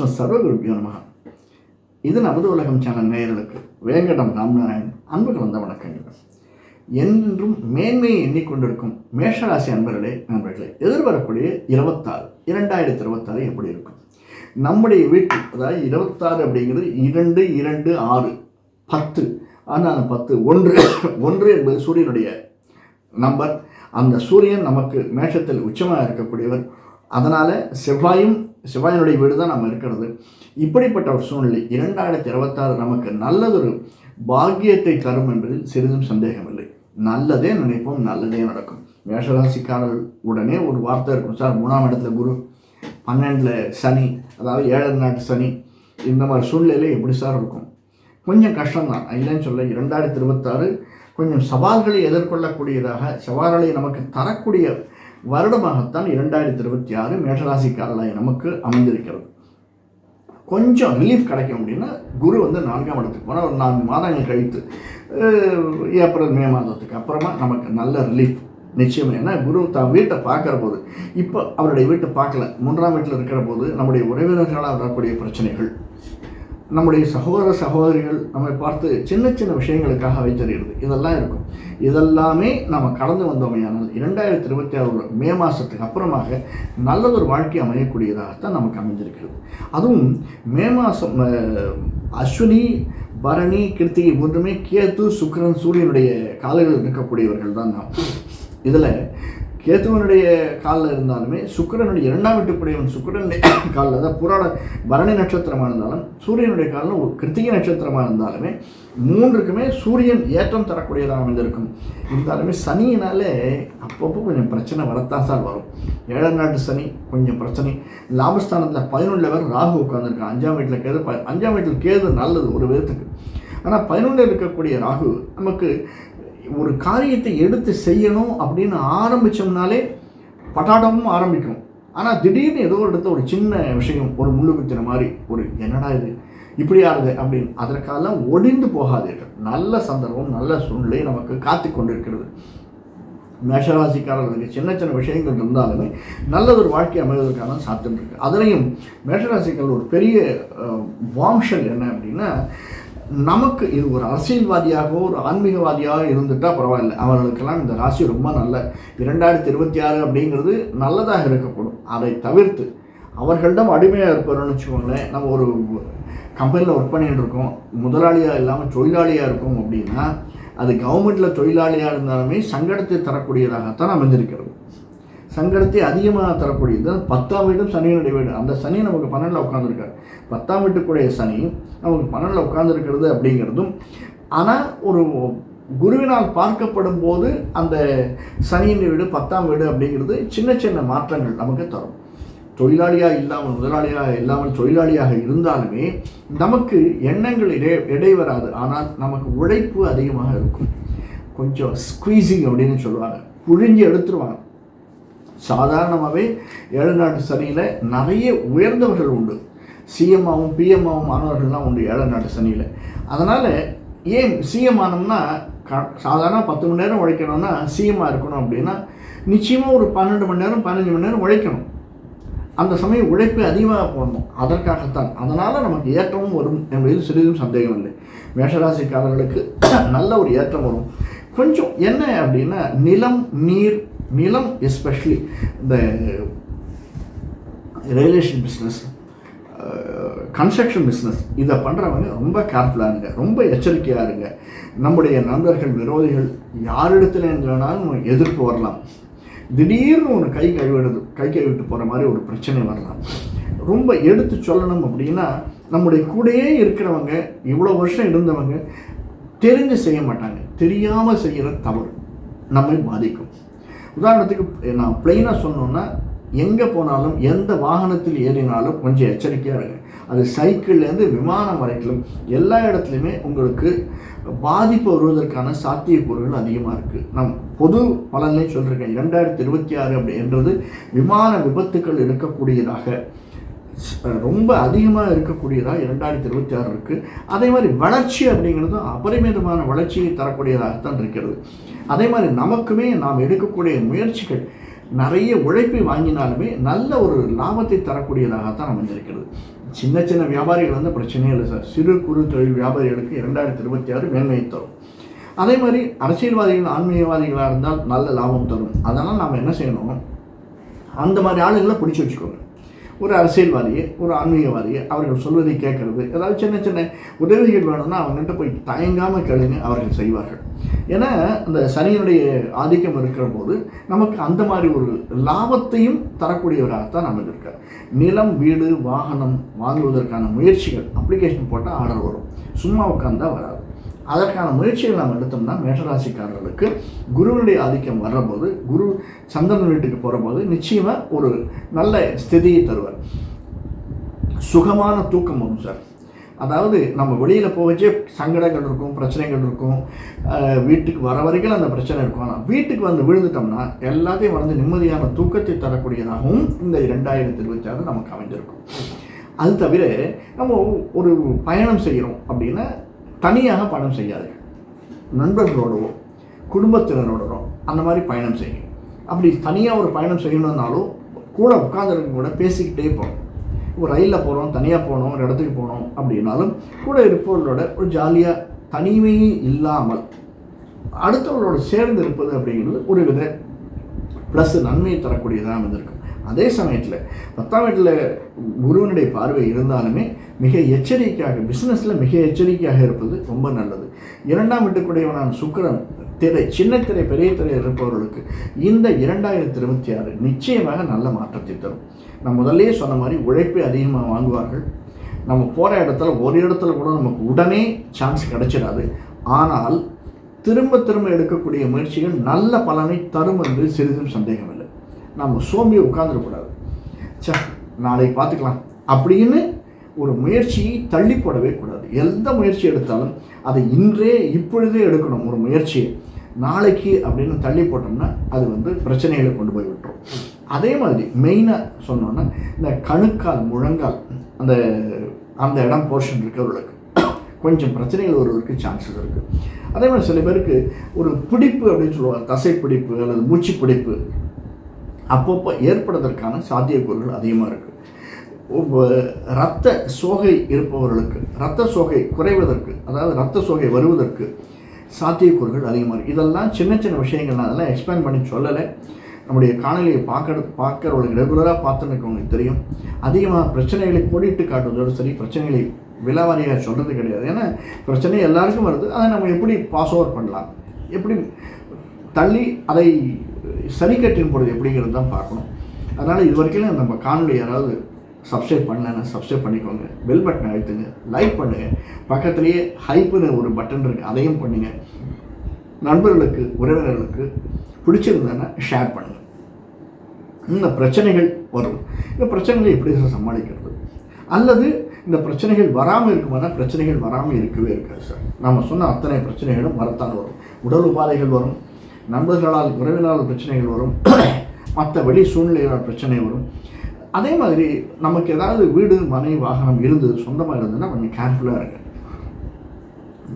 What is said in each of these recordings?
அஸ்மத் சர்வகுருப்பியோ நமக இது நமது உலகம் சேனல் நேயர்களுக்கு வேங்கடம் ராமநாராயண் அன்பு கலந்த வணக்கங்கள். என்றும் மேன்மையை எண்ணிக்கொண்டிருக்கும் மேஷராசி அன்பர்களே நண்பர்களே எதிர்வரக்கூடிய இருபத்தாறு இரண்டாயிரத்தி இருபத்தாறு எப்படி இருக்கும்? நம்முடைய வீட்டு அதாவது இருபத்தாறு அப்படிங்கிறது இரண்டு இரண்டு ஆறு பத்து. ஆனால் பத்து ஒன்று. ஒன்று என்பது சூரியனுடைய நம்பர். அந்த சூரியன் நமக்கு மேஷத்தில் உச்சமாக இருக்கக்கூடியவர். அதனால் செவ்வாயும் செவ்வாயினுடைய வீடு தான் நம்ம இருக்கிறது. இப்படிப்பட்ட ஒரு சூழ்நிலை இரண்டாயிரத்தி இருபத்தாறு நமக்கு நல்லதொரு பாக்கியத்தை தரும் என்பதில் சிறிதும் சந்தேகமில்லை. நல்லதே நினைப்போம் நல்லதே நடக்கும். மேஷராசிக்காரர் உடனே ஒரு வார்த்தை இருக்கும். சார் மூணாம் இடத்துல குரு பன்னெண்டில் சனி அதாவது ஏழரை நாட்டு சனி இந்த மாதிரி சூழ்நிலையில் எப்படி சார் இருக்கும்? கொஞ்சம் கஷ்டம்தான். இல்லைன்னு சொல்ல இரண்டாயிரத்தி இருபத்தாறு கொஞ்சம் சவால்களை எதிர்கொள்ளக்கூடியதாக சவால்களை நமக்கு தரக்கூடிய வருடமாகத்தான் இரண்டாயிரத்தி இருபத்தி ஆறு மேஷராசிக்காரலாய் நமக்கு அமைந்திருக்கிறது. கொஞ்சம் ரிலீஃப் கிடைக்கும் அப்படின்னா குரு வந்து நான்காம் இடத்துக்கு போனால் ஒரு நான்கு மாதங்கள் கழித்து ஏப்ரல் மே மாதத்துக்கு அப்புறமா நமக்கு நல்ல ரிலீஃப் நிச்சயம் ஏன்னா குரு தான் வீட்டை பார்க்குற போது இப்போ அவருடைய வீட்டை பார்க்கல. மூன்றாம் வீட்டில் இருக்கிற போது நம்முடைய உறவினர்களால் வரக்கூடிய பிரச்சனைகள். நம்முடைய சகோதர சகோதரிகள் நம்மை பார்த்து சின்ன சின்ன விஷயங்களுக்காக வைத்தறிகிறது இதெல்லாம் இருக்கும். இதெல்லாமே நம்ம கடந்து வந்தோமையானால் இரண்டாயிரத்தி இருபத்தி ஆறு மே மாதத்துக்கு அப்புறமாக நல்லதொரு வாழ்க்கை அமையக்கூடியதாகத்தான் நமக்கு அமைஞ்சிருக்கிறது அதுவும் மே மாதம் அஸ்வினி பரணி கிருத்திகை மூன்றுமே கேத்து சுக்கரன் சூரியனுடைய காலையில் இருக்கக்கூடியவர்கள் தான் நாம். இதில் கேத்துவனுடைய காலில் இருந்தாலுமே சுக்கிரனுடைய இரண்டாம் வீட்டுக்குடையவன் சுக்கரனுடைய காலில் தான் புராண பரணி நட்சத்திரமாக இருந்தாலும் சூரியனுடைய காலில் ஒரு கிருத்திகை நட்சத்திரமாக இருந்தாலுமே மூன்றுக்குமே சூரியன் ஏற்றம் தரக்கூடியதாக அமைந்திருக்கும். இருந்தாலுமே சனியினாலே அப்பப்போ கொஞ்சம் பிரச்சனை வரத்தான் சார் வரும். ஏழாம் நாட்டு சனி கொஞ்சம் பிரச்சனை. லாபஸ்தானத்தில் பதினொன்றில் வேறு ராகு உட்காந்துருக்கான் அஞ்சாம் வீட்டில் கேது ப அஞ்சாம் வீட்டில் கேது நல்லது ஒரு விதத்துக்கு. ஆனால் பதினொன்றில் இருக்கக்கூடிய ராகு நமக்கு ஒரு காரியத்தை எடுத்து செய்யணும் அப்படின்னு ஆரம்பித்தோம்னாலே பட்டாடமும் ஆரம்பிக்கும். ஆனால் திடீர்னு ஏதோ ஒரு இடத்த ஒரு சின்ன விஷயம் ஒரு முள்ளு குத்தின மாதிரி ஒரு என்னடா இது இப்படி ஆறுது அப்படின்னு அதற்காக ஒடிந்து போகாதீர்கள். நல்ல சந்தர்ப்பம் நல்ல சூழ்நிலை நமக்கு காத்து கொண்டிருக்கிறது. மேஷராசிக்காரர்களுக்கு சின்ன சின்ன விஷயங்கள் இருந்தாலுமே நல்லதொரு வாழ்க்கை அமைவதற்கான சாத்தியம் இருக்குது அதுலேயும் மேஷராசிக்காரர் ஒரு பெரிய வாம்ஷல் என்ன அப்படின்னா நமக்கு இது ஒரு அரசியல்வாதியாகவோ ஒரு ஆன்மீகவாதியாக இருந்துட்டால் பரவாயில்லை. அவர்களுக்கெல்லாம் இந்த ராசி ரொம்ப நல்ல. இரண்டாயிரத்தி இருபத்தி ஆறு அப்படிங்கிறது நல்லதாக இருக்கக்கூடும். அதை தவிர்த்து அவர்களிடம் அடிமையாக இருப்பார்னு வச்சுக்கோங்களேன். நம்ம ஒரு கம்பெனியில் ஒர்க் பண்ணிகிட்டு இருக்கோம். முதலாளியாக இல்லாமல் தொழிலாளியாக இருக்கோம் அப்படின்னா அது கவர்மெண்ட்டில் தொழிலாளியாக இருந்தாலுமே சங்கடத்தை தரக்கூடியதாகத்தான் அமைஞ்சிருக்கிறது. சங்கடத்தை அதிகமாக தரக்கூடியது பத்தாம் வீடும் சனியினுடைய வீடு அந்த சனி நமக்கு பன்னெண்டில் உட்காந்துருக்காரு பத்தாம் வீட்டுக்குடைய சனி நமக்கு பன்னெண்டில் உட்காந்துருக்கிறது அப்படிங்கிறதும் ஆனால் ஒரு குருவினால் பார்க்கப்படும் போது அந்த சனியின் வீடு பத்தாம் வீடு அப்படிங்கிறது சின்ன சின்ன மாற்றங்கள் நமக்கு தரும். தொழிலாளியாக இல்லாமல் முதலாளியாக இல்லாமல் தொழிலாளியாக இருந்தாலுமே நமக்கு எண்ணங்கள் இடை இடை வராது ஆனால் நமக்கு உழைப்பு அதிகமாக இருக்கும். கொஞ்சம் ஸ்குவீசிங் அப்படின்னு சொல்லுவாங்க. புழிஞ்சு எடுத்துருவாங்க. சாதாரணமாகவே ஏழநாட்டு சனியில் நிறைய உயர்ந்தவர்கள் உண்டு. சிஎம்மாவும் பிஎம்மாவும் ஆனவர்கள்லாம் உண்டு ஏழநாட்டு சனியில். அதனால் ஏன் சிஎம் ஆனோம்னா க சாதாரண பத்து மணி நேரம் உழைக்கணும்னா சிஎம்மாக இருக்கணும் அப்படின்னா நிச்சயமாக ஒரு பன்னெண்டு மணி நேரம் பதினஞ்சு மணி நேரம் உழைக்கணும். அந்த சமயம் உழைப்பு அதிகமாக போடணும். அதற்காகத்தான். அதனால் நமக்கு ஏற்றமும் வரும் என்பதில் சிறிதும் சந்தேகம் இல்லை மேஷராசிக்காரர்களுக்கு நல்ல ஒரு ஏற்றம் வரும். கொஞ்சம் என்ன அப்படின்னா நிலம் நீர் நிலம் எஸ்பெஷலி இந்த ரியலேஷன் பிஸ்னஸ் கன்ஸ்ட்ரக்ஷன் பிஸ்னஸ் இதை பண்ணுறவங்க ரொம்ப கேர்ஃபுல்லாக இருங்க ரொம்ப எச்சரிக்கையாக இருங்க. நம்முடைய நண்பர்கள் விரோதிகள் யாரிடத்துல இருந்தாலும் எதிர்ப்பு வரலாம். திடீர்னு ஒன்று கை கழுவிடுது கை கழுவிட்டு போகிற மாதிரி ஒரு பிரச்சனை வரலாம். ரொம்ப எடுத்து சொல்லணும் அப்படின்னா நம்முடைய கூடயே இருக்கிறவங்க இவ்வளோ வருஷம் இருந்தவங்க தெரிஞ்சு செய்ய மாட்டாங்க. தெரியாமல் செய்கிற தவறு நம்மை பாதிக்கும். உதாரணத்துக்கு நான் பிளெயினாக சொன்னோன்னா எங்கே போனாலும் எந்த வாகனத்தில் ஏறினாலும் கொஞ்சம் எச்சரிக்கையாக இருங்க. அது சைக்கிள்லேருந்து விமானம் வரைக்கும் எல்லா இடத்துலையுமே உங்களுக்கு பாதிப்பு வருவதற்கான சாத்தியக்கூறுகள் அதிகமாக இருக்குது நம் பொது பலன்லேயே சொல்லியிருக்கேன் இரண்டாயிரத்தி இருபத்தி ஆறு அப்படின்றது விமான விபத்துக்கள் இருக்கக்கூடியதாக ரொம்ப அதிகமாக இருக்கக்கூடியதாக இரண்டாயிரத்தி இருபத்தி ஆறு இருக்குது அதே மாதிரி வளர்ச்சி அப்படிங்கிறதும் அபரிமிதமான வளர்ச்சியை தரக்கூடியதாகத்தான் இருக்கிறது. அதே மாதிரி நமக்குமே நாம் எடுக்கக்கூடிய முயற்சிகள் நிறைய உழைப்பை வாங்கினாலுமே நல்ல ஒரு லாபத்தை தரக்கூடியதாகத்தான் அமைஞ்சிருக்கிறது சின்ன சின்ன வியாபாரிகள் வந்து பிரச்சனையே இல்லை சார். சிறு குறு தொழில் வியாபாரிகளுக்கு இரண்டாயிரத்தி இருபத்தி ஆறு மேன்மையை தரும். அதே மாதிரி அரசியல்வாதிகள் ஆன்மீகவாதிகளாக இருந்தால் நல்ல லாபம் தரும். அதனால் நாம் என்ன செய்யணும்? அந்த மாதிரி ஆளுங்களை பிடிச்சி வச்சுக்கோங்க. ஒரு அரசியல்வாதியை ஒரு ஆன்மீகவாதியை அவர்கள் சொல்வதை கேட்கறது ஏதாவது சின்ன சின்ன உதவிகள் வேணும்னா அவங்ககிட்ட போய் தயங்காமல் கேளுங்க அவர்கள் செய்வார்கள். ஏன்னா அந்த சனியினுடைய ஆதிக்கம் இருக்கிற போது நமக்கு அந்த மாதிரி ஒரு லாபத்தையும் தரக்கூடியவராகத்தான் நமக்கு இருக்கார் நிலம் வீடு வாகனம் வாங்குவதற்கான முயற்சிகள் அப்ளிகேஷன் போட்டால் ஆர்டர் வரும். சும்மா உட்காந்தா வராது. அதற்கான முயற்சிகள் நாம் எடுத்தோம்னா மேஷராசிக்காரர்களுக்கு குருவினுடைய ஆதிக்கம் வர்றபோது குரு சந்திரன் வீட்டுக்கு போகிறபோது நிச்சயமாக ஒரு நல்ல ஸ்திதியை தருவார். சுகமான தூக்கம் வரும் சார். அதாவது நம்ம வெளியில் போகச்சே சங்கடங்கள் இருக்கும் பிரச்சனைகள் இருக்கும். வீட்டுக்கு வர வரைக்கும் அந்த பிரச்சனை இருக்கும். ஆனால் வீட்டுக்கு வந்து விழுந்துட்டோம்னா எல்லாத்தையும் வந்து நிம்மதியான தூக்கத்தை தரக்கூடியதாகவும் இந்த இரண்டாயிரத்தி இருபத்தி ஆறு நமக்கு அமைஞ்சிருக்கும். அது தவிர நம்ம ஒரு பயணம் செய்கிறோம் அப்படின்னா தனியாக பயணம் செய்யாது. நண்பர்களோடவோ குடும்பத்தினரோடவோ அந்த மாதிரி பயணம் செய்யுங்க அப்படி தனியாக ஒரு பயணம் செய்யணும்னாலும் கூட உட்காந்துருக்க கூட பேசிக்கிட்டே போகணும். ஒரு ரயிலில் போகிறோம் தனியாக போகணும் ஒரு இடத்துக்கு போகணும் அப்படின்னாலும் கூட இருப்பவர்களோட ஒரு ஜாலியாக தனிமையே இல்லாமல் அடுத்தவர்களோட சேர்ந்து இருப்பது அப்படிங்கிறது ஒரு வித ப்ளஸ் நன்மையை தரக்கூடியதாக அமைந்திருக்கும் அதே சமயத்தில் பத்தாம் வீட்டில் குருவனுடைய பார்வை இருந்தாலுமே மிக எச்சரிக்கையாக பிஸ்னஸில் மிக எச்சரிக்கையாக இருப்பது ரொம்ப நல்லது. இரண்டாம் வீட்டுக்குடையவனான சுக்கிரன் திரை சின்ன திரை பெரிய திரை இருப்பவர்களுக்கு இந்த இரண்டாயிரத்தி இருபத்தி ஆறு நிச்சயமாக நல்ல மாற்றத்தை தரும். நான் முதல்லயே சொன்ன மாதிரி உழைப்பை அதிகமாக வாங்குவார்கள். நம்ம போகிற இடத்துல ஒரு இடத்துல கூட நமக்கு உடனே சான்ஸ் கிடைச்சிடாது. ஆனால் திரும்ப திரும்ப எடுக்கக்கூடிய முயற்சிகள் நல்ல பலனை தரும் என்று சிறிதும் சந்தேகம் இல்லை நம்ம சோம்பியை உட்காந்துடக்கூடாது சே நாளைக்கு பார்த்துக்கலாம். அப்படின்னு ஒரு முயற்சியை தள்ளி போடவே கூடாது. எந்த முயற்சி எடுத்தாலும் அதை இன்றே இப்பொழுதே எடுக்கணும் ஒரு முயற்சியை. நாளைக்கு அப்படின்னு தள்ளி போட்டோம்னா அது வந்து பிரச்சனைகளை கொண்டு போய் விட்டுரும். அதே மாதிரி மெயினாக சொன்னோன்னா இந்த கணுக்கால் முழங்கால் அந்த அந்த இடம் போர்ஷன் இருக்கிறவர்களுக்கு கொஞ்சம் பிரச்சனைகள் ஒருவருக்கு சான்சஸ் இருக்குது அதே மாதிரி சில பேருக்கு ஒரு பிடிப்பு அப்படின்னு சொல்லுவாங்க. தசை பிடிப்பு அல்லது மூச்சு பிடிப்பு. அப்பப்போ ஏற்படுவதற்கான சாத்தியக்கூறுகள் அதிகமாக இருக்குது இரத்த சோகை இருப்பவர்களுக்கு இரத்த சோகை குறைவதற்கு அதாவது இரத்த சோகை வருவதற்கு சாத்தியக்கூறுகள் அதிகமாக இருக்குது இதெல்லாம் சின்ன சின்ன விஷயங்கள் நான் அதெல்லாம் எக்ஸ்பிளைன் பண்ணி சொல்லலை. நம்முடைய காணொலியை பார்க்கறது பார்க்குறவங்களுக்கு ரெகுலராக பார்த்துன்னுக்கவங்களுக்கு தெரியும். அதிகமாக பிரச்சனைகளை கோடிட்டு காட்டுவதோடு சரி பிரச்சனைகளை விலாவாரியாக சொல்கிறது கிடையாது. ஏன்னா பிரச்சனை எல்லாருக்கும் வருது. அதை நம்ம எப்படி பாஸ் ஓவர் பண்ணலாம்? எப்படி தள்ளி அதை சரி கட்டின் எப்படிங்கிறது தான் பார்க்கணும். அதனால் இது வரைக்கும் நம்ம காணொலி யாராவது சப்ஸ்கிரைப் பண்ணலன்னா சப்ஸ்கிரைப் பண்ணிக்கோங்க. பெல் பட்டனை அழுத்துங்க. லைக் பண்ணுங்கள் பக்கத்துலேயே ஹைப்புன்னு ஒரு பட்டன் இருக்குது அதையும் பண்ணுங்கள் நண்பர்களுக்கு உறவினர்களுக்கு பிடிச்சிருந்தேன்னா ஷேர் பண்ணுங்கள் இந்த பிரச்சனைகள் வரும். இந்த பிரச்சனைகளை எப்படி சார் சமாளிக்கிறது? அல்லது இந்த பிரச்சனைகள் வராமல் இருக்குமானா பிரச்சனைகள் வராமல் இருக்கவே இருக்காது சார். நம்ம சொன்ன அத்தனை பிரச்சனைகளும் வரத்தான் வரும். உடல் உபாதைகள் வரும். நண்பர்களால் உறவினால் பிரச்சனைகள் வரும். மற்ற வெளி சூழ்நிலைகளால் பிரச்சனை வரும். அதே மாதிரி நமக்கு ஏதாவது வீடு மனை வாகனம் இருந்தது சொந்தமாக இருந்ததுன்னா கொஞ்சம் கேர்ஃபுல்லாக இருக்கு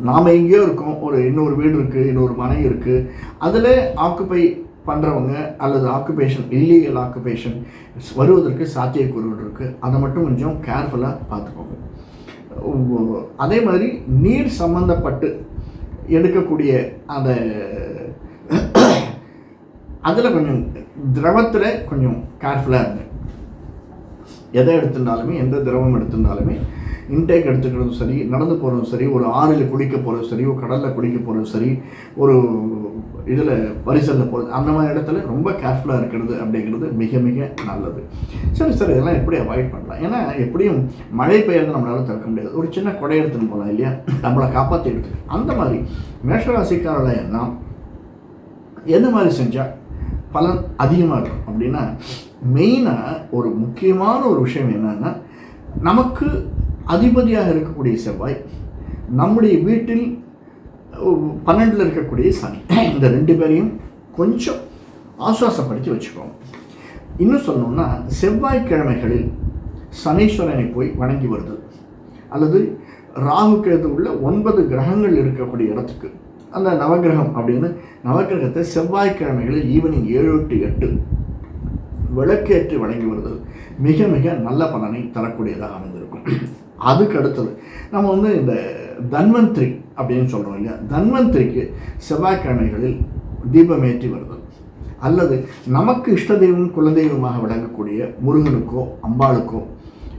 நாம் எங்கேயோ இருக்கோம். ஒரு இன்னொரு வீடு இருக்குது இன்னொரு மனை இருக்குது அதில் ஆக்குப்பை பண்ணுறவங்க அல்லது ஆக்குபேஷன் இல்லீகல் ஆக்குபேஷன் வருவதற்கு சாத்தியக்கூறுகள் இருக்குது அதை மட்டும் கொஞ்சம் கேர்ஃபுல்லாக பார்த்துக்கோங்க. அதே மாதிரி நீர் சம்மந்தப்பட்டு எடுக்கக்கூடிய அந்த அதில் கொஞ்சம் திரவத்தில் கொஞ்சம் கேர்ஃபுல்லாக இருந்தேன் எதை எடுத்திருந்தாலுமே எந்த திரவம் எடுத்திருந்தாலுமே இன்டேக் எடுத்துக்கிறதும் சரி நடந்து போகிறதும் சரி ஒரு ஆறில் குளிக்க போகிறதும் சரி ஒரு கடலில் குளிக்க போகிறதும் சரி ஒரு இதில் பரிசலில் போகிறது அந்த மாதிரி இடத்துல ரொம்ப கேர்ஃபுல்லாக இருக்கிறது அப்படிங்கிறது மிக மிக நல்லது. சரி சார் இதெல்லாம் எப்படி அவாய்ட் பண்ணலாம்? ஏன்னா எப்படியும் மழை பெய்யறது நம்மளால் தடுக்க முடியாது. ஒரு சின்ன கொடை எடுத்துன்னு போகலாம் இல்லையா? நம்மளை காப்பாற்றி எடுத்து அந்த மாதிரி மேஷராசிக்காரர்களை நாம் எந்த மாதிரி செஞ்சால் பலன் அதிகமாக இருக்கும் அப்படின்னா மெயினாக ஒரு முக்கியமான ஒரு விஷயம் என்னன்னா நமக்கு அதிபதியாக இருக்கக்கூடிய செவ்வாய் நம்முடைய வீட்டில் பன்னெண்டில் இருக்கக்கூடிய சனி. இந்த ரெண்டு பேரையும் கொஞ்சம் ஆசுவாசப்படுத்தி வச்சுக்கோங்க. இன்னும் சொல்லணும்னா செவ்வாய்க்கிழமைகளில் சனீஸ்வரனை போய் வணங்கி வருது. அல்லது ராகு கேது உள்ள ஒன்பது கிரகங்கள் இருக்கக்கூடிய இடத்துக்கு அந்த நவகிரகம் அப்படின்னு நவகிரகத்தை செவ்வாய்க்கிழமைகளில் ஈவினிங் ஏழு டு எட்டு விளக்கேற்றி வழங்கி வருதல் மிக மிக நல்ல பலனை தரக்கூடியதாக அமைந்திருக்கும். அதுக்கு அடுத்தது நம்ம வந்து இந்த தன்வந்திரி அப்படின்னு சொல்கிறோம் இல்லையா? தன்வந்திரிக்கு செவ்வாய்க்கிழமைகளில் தீபமேற்றி வருதல் அல்லது நமக்கு இஷ்ட தெய்வம் குலதெய்வமாக விளங்கக்கூடிய முருகனுக்கோ அம்பாளுக்கோ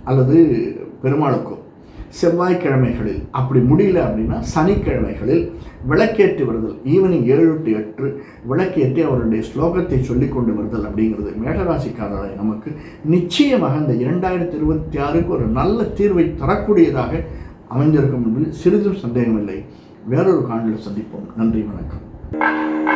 அல்லது பெருமாளுக்கோ செவ்வாய்க்கிழமைகளில். அப்படி முடியல அப்படின்னா சனிக்கிழமைகளில் விளக்கேற்றி வருதல் ஈவினிங் ஏழு டு எட்டு விளக்கேற்றி அவருடைய ஸ்லோகத்தை சொல்லி கொண்டு வருதல் அப்படிங்கிறது மேஷராசிக்காரரை நமக்கு நிச்சயமாக இந்த இரண்டாயிரத்தி இருபத்தி ஆறுக்கு ஒரு நல்ல தீர்வை தரக்கூடியதாக அமைந்திருக்கும் என்பதில் சிறிதும் சந்தேகமில்லை. வேறொரு காணொலியில் சந்திப்போம். நன்றி வணக்கம்.